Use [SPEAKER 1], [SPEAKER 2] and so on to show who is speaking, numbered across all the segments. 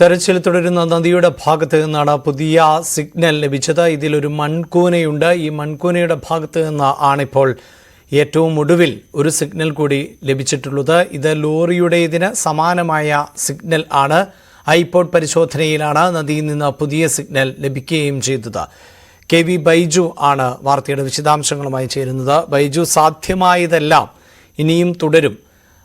[SPEAKER 1] തെരച്ചിൽ തുടരുന്ന നദിയുടെ ഭാഗത്ത് നിന്നാണ് പുതിയ സിഗ്നൽ ലഭിച്ചത്. ഇതിലൊരു മൺകൂനയുണ്ട്. ഈ മൺകൂനയുടെ ഭാഗത്ത് നിന്ന് ആണിപ്പോൾ ഏറ്റവും ഒടുവിൽ ഒരു സിഗ്നൽ കൂടി ലഭിച്ചിട്ടുള്ളത്. ഇത് ലോറിയുടേതിന് സമാനമായ സിഗ്നൽ ആണ്. ഐപോഡ് പരിശോധനയിലാണ് നദിയിൽ നിന്ന് പുതിയ സിഗ്നൽ ലഭിക്കുകയും ചെയ്തത്. കെ വി ബൈജു ആണ് വാർത്തയുടെ വിശദാംശങ്ങളുമായി ചേരുന്നത്. ബൈജു സാധ്യമായതെല്ലാം ഇനിയും തുടരും.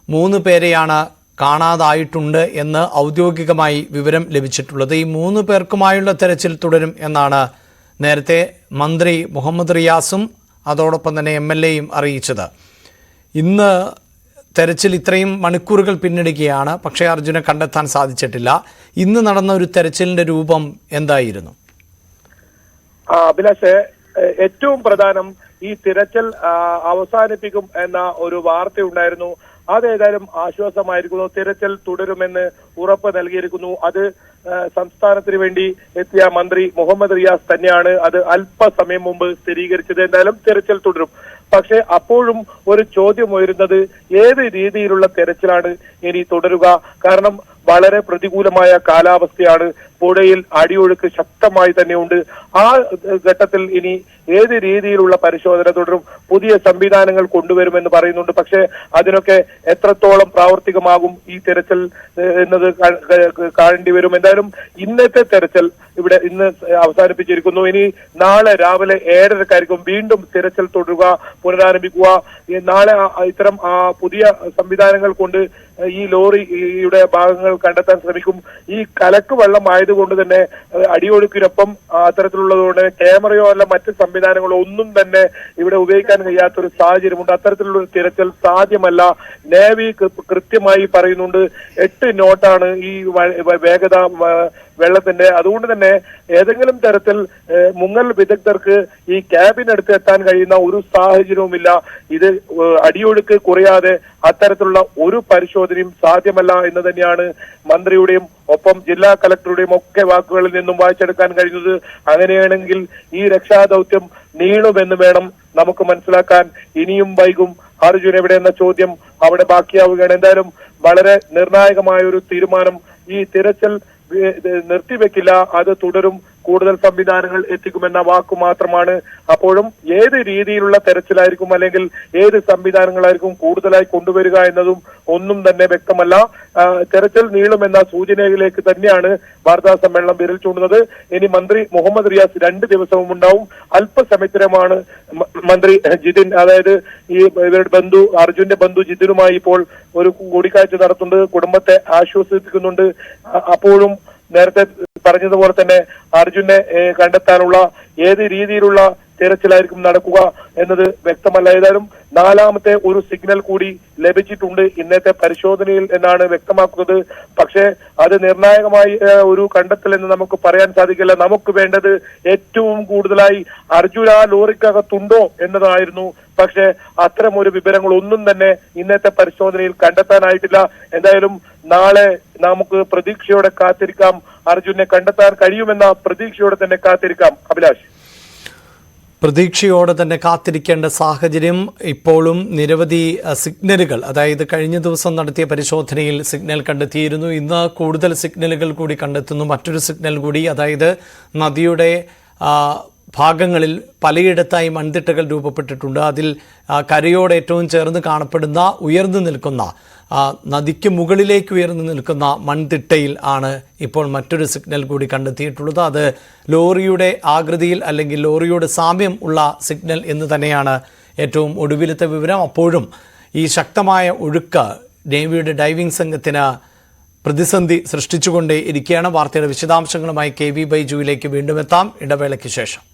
[SPEAKER 1] മൂന്ന് പേരെയാണ് കാണാതായിട്ടുണ്ട് എന്ന് ഔദ്യോഗികമായി വിവരം ലഭിച്ചിട്ടുള്ളത്. ഈ മൂന്ന് പേർക്കുമായുള്ള തെരച്ചിൽ തുടരും എന്നാണ് നേരത്തെ മന്ത്രി മുഹമ്മദ് റിയാസും അതോടൊപ്പം തന്നെ എം എൽ എയും അറിയിച്ചത്. ഇന്ന് തെരച്ചിൽ ഇത്രയും മണിക്കൂറുകൾ പിന്നിടുകയാണ്. പക്ഷേ അർജുനെ കണ്ടെത്താൻ സാധിച്ചിട്ടില്ല. ഇന്ന് നടന്ന ഒരു തെരച്ചിലിന്റെ രൂപം എന്തായിരുന്നു?
[SPEAKER 2] അഭിലാഷേ ഏറ്റവും പ്രധാനം ഈ തിരച്ചിൽ അവസാനിപ്പിക്കും എന്ന ഒരു വാർത്തയുണ്ടായിരുന്നു അതേതായാലും ആശ്വാസമായിരിക്കുന്നു. തിരച്ചിൽ തുടരുമെന്ന് ഉറപ്പ് നൽകിയിരിക്കുന്നു. അത് സംസ്ഥാനത്തിന് വേണ്ടി എത്തിയ മന്ത്രി മുഹമ്മദ് റിയാസ് തന്നെയാണ് അത് അല്പസമയം മുമ്പ് സ്ഥിരീകരിച്ചത്. എന്തായാലും തിരച്ചിൽ തുടരും. പക്ഷേ അപ്പോഴും ഒരു ചോദ്യം ഉയരുന്നത് ഏത് രീതിയിലുള്ള തെരച്ചിലാണ് ഇനി തുടരുക? കാരണം വളരെ പ്രതികൂലമായ കാലാവസ്ഥയാണ് പുഴയിൽ അടിയൊഴുക്ക് ശക്തമായി തന്നെയുണ്ട്. ആ ഘട്ടത്തിൽ ഇനി ഏത് രീതിയിലുള്ള പരിശോധന തുടരും? പുതിയ സംവിധാനങ്ങൾ കൊണ്ടുവരുമെന്ന് പറയുന്നുണ്ട്. പക്ഷേ അതിനൊക്കെ എത്രത്തോളം പ്രാവർത്തികമാകും ഈ തെരച്ചിൽ എന്നത് കാണേണ്ടി വരും? എന്തായാലും ഇന്നത്തെ തെരച്ചിൽ ഇവിടെ ഇന്ന് അവസാനിപ്പിച്ചിരിക്കുന്നു. ഇനി നാളെ രാവിലെ ഏഴരക്കായിരിക്കും വീണ്ടും തിരച്ചിൽ തുടരുക പുനരാരംഭിക്കുക. നാളെ ഇത്തരം പുതിയ സംവിധാനങ്ങൾ കൊണ്ട് ഈ ലോറിയുടെ ഭാഗങ്ങൾ കണ്ടെത്താൻ ശ്രമിക്കും. ഈ കലക്ക് വെള്ളം ആയതുകൊണ്ട് തന്നെ അടിയൊഴുക്കിനൊപ്പം അത്തരത്തിലുള്ളതുകൊണ്ട് ക്യാമറയോ അല്ല മറ്റ് സംവിധാനങ്ങളോ ഒന്നും തന്നെ ഇവിടെ ഉപയോഗിക്കാൻ കഴിയാത്ത ഒരു സാഹചര്യമുണ്ട്. അത്തരത്തിലുള്ള തിരച്ചിൽ സാധ്യമല്ല. നേവി കൃത്യമായി പറയുന്നുണ്ട് എട്ട് നോട്ടാണ് ഈ വേഗത വെള്ളത്തിന്റെ. അതുകൊണ്ട് തന്നെ ഏതെങ്കിലും തരത്തിൽ മുങ്ങൽ വിദഗ്ധർക്ക് ഈ ക്യാബിനടുത്ത് എത്താൻ കഴിയുന്ന ഒരു സാഹചര്യവുമില്ല. ഇത് അടിയൊഴുക്ക് കുറയാതെ അത്തരത്തിലുള്ള ഒരു പരിശോധനയും സാധ്യമല്ല എന്ന് തന്നെയാണ് മന്ത്രിയുടെയും ഒപ്പം ജില്ലാ കലക്ടറുടെയും ഒക്കെ വാക്കുകളിൽ നിന്നും വായിച്ചെടുക്കാൻ കഴിയുന്നത് അങ്ങനെയാണെങ്കിൽ ഈ രക്ഷാദൗത്യം നീളുമെന്ന് വേണം നമുക്ക് മനസ്സിലാക്കാൻ. ഇനിയും വൈകും. അർജുൻ എവിടെ എന്ന ചോദ്യം അവിടെ ബാക്കിയാവുകയാണ്. എന്തായാലും വളരെ നിർണായകമായ ഒരു തീരുമാനം ഈ തിരച്ചിൽ നിർത്തിവെക്കില്ല അത് തുടരും. കൂടുതൽ സംവിധാനങ്ങൾ എത്തിക്കുമെന്ന വാക്കു മാത്രമാണ്. അപ്പോഴും ഏത് രീതിയിലുള്ള തെരച്ചിലായിരിക്കും അല്ലെങ്കിൽ ഏത് സംവിധാനങ്ങളായിരിക്കും കൂടുതലായി കൊണ്ടുവരിക എന്നതും ഒന്നും തന്നെ വ്യക്തമല്ല. തെരച്ചിൽ നീളുമെന്ന സൂചനയിലേക്ക് തന്നെയാണ് വാർത്താ സമ്മേളനം വിരൽ ചൂണ്ടുന്നത്. ഇനി മന്ത്രി മുഹമ്മദ് റിയാസ് രണ്ട് ദിവസവും ഉണ്ടാവും. അല്പസമയത്തിനമാണ് മന്ത്രി ജിതിൻ അതായത് ഈ ഇവരുടെ ബന്ധു അർജുന്റെ ബന്ധു ജിതിനുമായി ഇപ്പോൾ ഒരു കൂടിക്കാഴ്ച നടത്തുന്നുണ്ട്. കുടുംബത്തെ ആശ്വസിപ്പിക്കുന്നുണ്ട്. അപ്പോഴും നേരത്തെ പറഞ്ഞതുപോലെ തന്നെ അർജുനെ കണ്ടെത്താനുള്ള ഏത് രീതിയിലുള്ള തിരച്ചിലായിരിക്കും നടക്കുക എന്നത് വ്യക്തമല്ല. ഏതായാലും നാലാമത്തെ ഒരു സിഗ്നൽ കൂടി ലഭിച്ചിട്ടുണ്ട് ഇന്നത്തെ പരിശോധനയിൽ എന്നാണ് വ്യക്തമാക്കുന്നത്. പക്ഷേ അത് നിർണായകമായി ഒരു കണ്ടെത്തൽ എന്ന് നമുക്ക് പറയാൻ സാധിക്കില്ല. നമുക്ക് വേണ്ടത് ഏറ്റവും കൂടുതലായി അർജുന ലോറിക്കകത്തുണ്ടോ എന്നതായിരുന്നു. പക്ഷേ അത്തരം ഒരു വിവരങ്ങൾ ഒന്നും തന്നെ ഇന്നത്തെ പരിശോധനയിൽ കണ്ടെത്താനായിട്ടില്ല. എന്തായാലും നാളെ നമുക്ക് പ്രതീക്ഷയോടെ കാത്തിരിക്കാം. അർജുനെ കണ്ടെത്താൻ കഴിയുമെന്ന പ്രതീക്ഷയോടെ തന്നെ കാത്തിരിക്കാം. അഭിലാഷ്.
[SPEAKER 1] പ്രതീക്ഷയോടെ തന്നെ കാത്തിരിക്കേണ്ട സാഹചര്യം ഇപ്പോഴും നിരവധി സിഗ്നലുകൾ അതായത് കഴിഞ്ഞ ദിവസം നടത്തിയ പരിശോധനയിൽ സിഗ്നൽ കണ്ടെത്തിയിരുന്നു. ഇന്ന് കൂടുതൽ സിഗ്നലുകൾ കൂടി കണ്ടെത്തുന്നു. മറ്റൊരു സിഗ്നൽ കൂടി അതായത് നദിയുടെ ഭാഗങ്ങളിൽ പലയിടത്തായി മൺതിട്ടകൾ രൂപപ്പെട്ടിട്ടുണ്ട്. അതിൽ കരയോട് ഏറ്റവും ചേർന്ന് കാണപ്പെടുന്ന ഉയർന്നു നിൽക്കുന്ന നദിക്ക് മുകളിലേക്ക് ഉയർന്നു നിൽക്കുന്ന മൺതിട്ടയിൽ ആണ് ഇപ്പോൾ മറ്റൊരു സിഗ്നൽ കൂടി കണ്ടെത്തിയിട്ടുള്ളത്. അത് ലോറിയുടെ ആകൃതിയിൽ അല്ലെങ്കിൽ ലോറിയുടെ സാമ്യം ഉള്ള സിഗ്നൽ എന്ന് തന്നെയാണ് ഏറ്റവും ഒടുവിലത്തെ വിവരം. അപ്പോഴും ഈ ശക്തമായ ഒഴുക്ക് നേവിയുടെ ഡൈവിംഗ് സംഘത്തിന് പ്രതിസന്ധി സൃഷ്ടിച്ചുകൊണ്ടേ ഇരിക്കുകയാണ് വാർത്തയുടെ വിശദാംശങ്ങളുമായി കെ വി ബൈജുവിലേക്ക് വീണ്ടും എത്താം. ഇടവേളയ്ക്ക് ശേഷം.